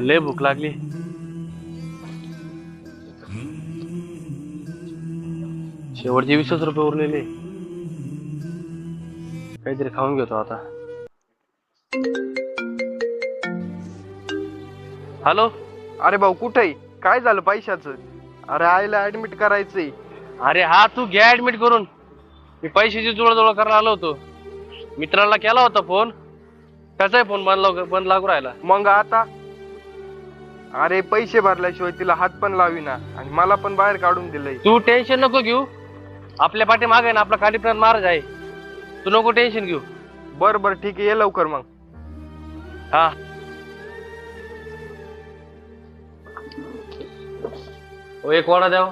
लय भूक लागली शेवटचे वीसच रुपये उरलेले काहीतरी खाऊन घेतो आता हॅलो अरे भाऊ कुठे? काय झालं पैशाचं? अरे आईला ऍडमिट करायचंय. अरे हा तू घे ऍडमिट करून. मी पैशाची जुळजवळ करायला आलो होतो. मित्राला केला होता फोन त्याचाही फोन बंद लाग बंद लागू राहिला. मग आता? अरे पैसे भरल्याशिवाय तिला हात पण लावीना. आणि मला पण बाहेर काढून दिलंय. तू टेन्शन नको घेऊ. आपल्या पाठी मागे ना आपला कालीप्रांत महाराज आहे. तू नको टेन्शन घेऊ. बर बर ठीक आहे. ये लवकर मग. हा. ओ एक वडा द्याव.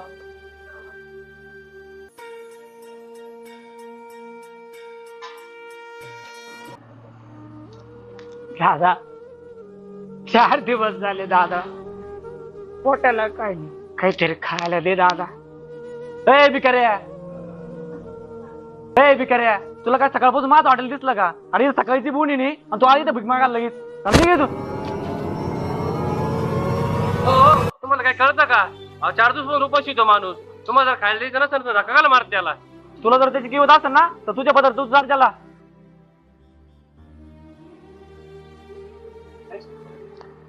दादा चार दिवस झाले दादा. पोटाला काय नाही. काहीतरी खायला दे दादा. ए बिकाऱ्या ए बिकाऱ्या तुला काय सकाळपासून माझं हॉटेल दिसलं का? अरे सकाळची बोनी नाही आणि तू आली तर भीक मागायला लगेच. आणि निघ इथून. हो तुम्हाला काय कळतं का? अहो, चार दिवस उपाशी तो माणूस. तुम्हाला जर खायला द्यायचं नसेल तर नका मारत त्याला. तुला जर त्याची किंमत असेल ना तर तुझ्या पदार्थ तू चाल त्याला.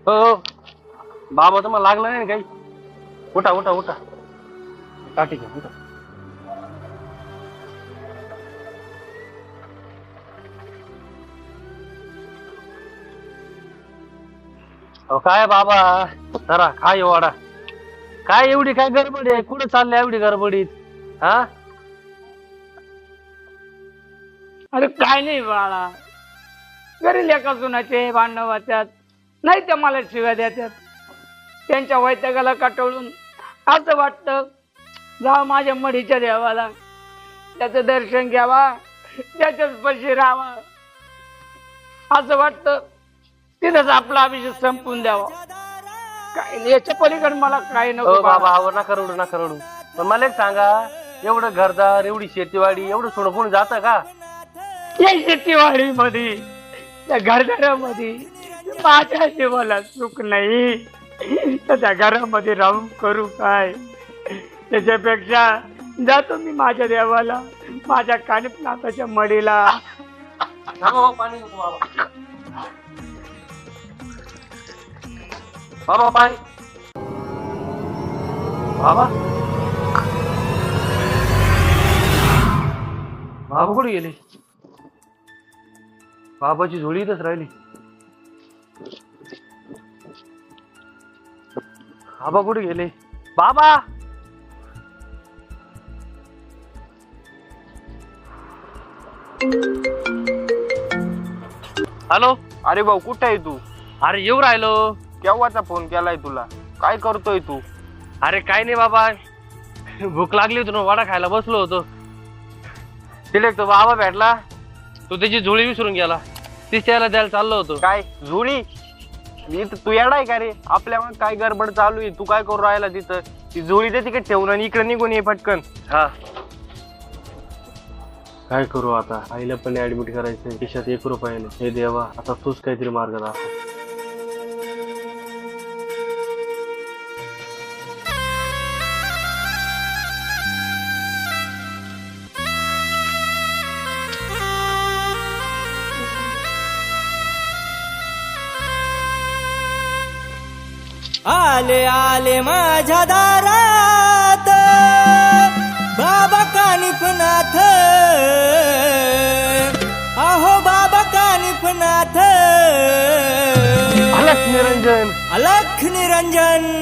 हो हो. बाबा तुम्हाला लागला नाही ना काही? उठा उठा उठा. काठी घ्या उठा. अहो काय बाबा? जरा काय वाडा. काय एवढी काय गडबड आहे? कुठं चालली एवढी गडबडीत? हा? अरे काय नाही बाळा. घरी लेखा सुनाचे भांडणं वाचतात नाही त्या मला शिव्या देतात त्यांच्या वैतागाला कटवून असं वाटतं जा माझ्या मडीच्या देवाला. त्याचं दर्शन घ्यावा त्याच्याच पशी राहावा. असं वाटतं तिथंच आपला अभिषेक संपून द्यावा. काय याच्या पलीकडे मला काय नको हो बाबा. आवर नका रडू नका रडू. पण मला एक सांगा एवढं घरदार एवढी शेतीवाडी एवढं सोनं कोण जातं का? या शेतीवाडीमध्ये त्या घरदारामध्ये माझ्या जीवाला सुख नाही. त्याच्या त्या घरामध्ये राहून करू काय? त्याच्यापेक्षा जातो मी माझ्या देवाला माझ्या कानिपनाथाच्या मडीला बाबा, पाणी नको बाबा. बाबा पाणी. बाबा. बाबा कुठे गेले? बाबाची झोळी इथंच राहिली. बाबा कुठे गेले? बाबा! हॅलो? अरे भाऊ कुठे आहे तू? अरे येऊ राहिलो. केव्हाचा फोन केलाय तुला? काय करतोय तू? अरे काय नाही बाबा. भूक लागली होती ना वडा खायला बसलो होतो. तिला तो बाबा भेटला. तो त्याची झोळी विसरून गेला. तीच त्याला द्यायला चाललो होतो. काय? झुळी इथं तू येडाय का रे? आपल्या मग काय गडबड चालू आहे? तू काय करू राहिला तिथं? ती झुळी तर तिकडे ठेवून आणि इकडे निघून ये पटकन. हा. काय करू आता? आईला पण ऍडमिट करायचं खिशात एक रुपया नाही. हे देवा आता तूच काहीतरी मार्ग दाखव आले आले माझ्या दारात. बाबा कानिफनाथ. अहो बाबा कानिफनाथ. अलक निरंजन. अलख निरंजन.